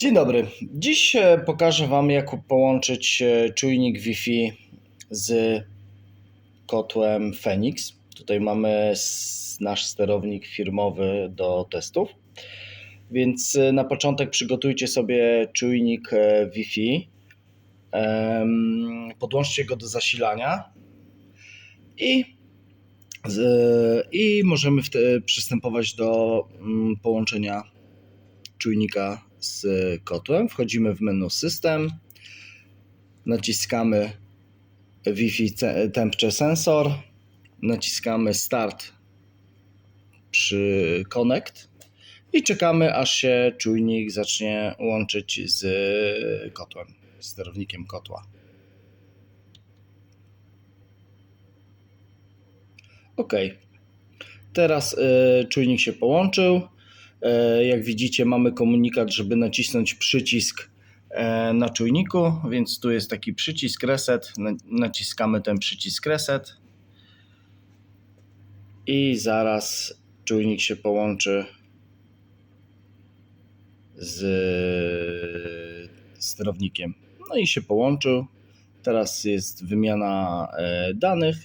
Dzień dobry. Dziś e, pokażę Wam, jak połączyć e, czujnik Wi-Fi z kotłem Phoenix. Tutaj mamy nasz sterownik firmowy do testów. Więc e, na początek przygotujcie sobie czujnik Wi-Fi. Podłączcie go do zasilania i, i możemy przystępować do mm, połączenia czujnika z kotłem. Wchodzimy w menu System, naciskamy Wi-Fi Temperature Sensor, naciskamy Start przy Connect i czekamy aż się czujnik zacznie łączyć z kotłem, sterownikiem kotła. Ok. Teraz y, czujnik się połączył. E, Jak widzicie, mamy komunikat, żeby nacisnąć przycisk e, na czujniku, więc tu jest taki przycisk reset. Na- Naciskamy ten przycisk reset i zaraz czujnik się połączy z sterownikiem. No i się połączył. Teraz jest wymiana e, danych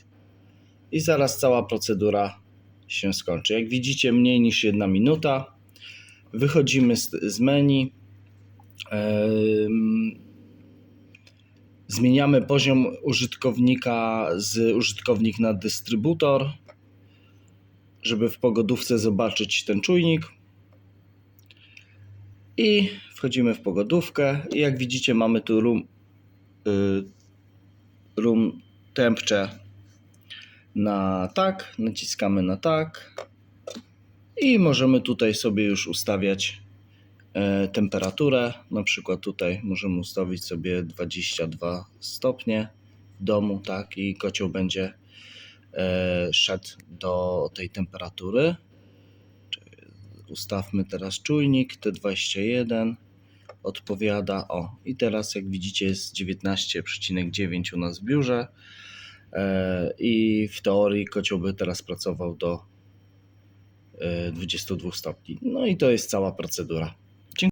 i zaraz cała procedura się skończy. Jak widzicie, mniej niż jedna minuta. Wychodzimy z, z menu. Zmieniamy poziom użytkownika z użytkownik na dystrybutor, żeby w pogodówce zobaczyć ten czujnik. I wchodzimy w pogodówkę. Jak widzicie, mamy tu room, y, room temperature na tak. Naciskamy na tak. I możemy tutaj sobie już ustawiać e, temperaturę. Na przykład tutaj możemy ustawić sobie 22 stopnie w domu, tak, i kocioł będzie e, szedł do tej temperatury. Ustawmy teraz czujnik T21 odpowiada. O, i teraz jak widzicie jest 19,9 u nas w biurze. E, I w teorii kocioł by teraz pracował do 22 stopni. No i to jest cała procedura.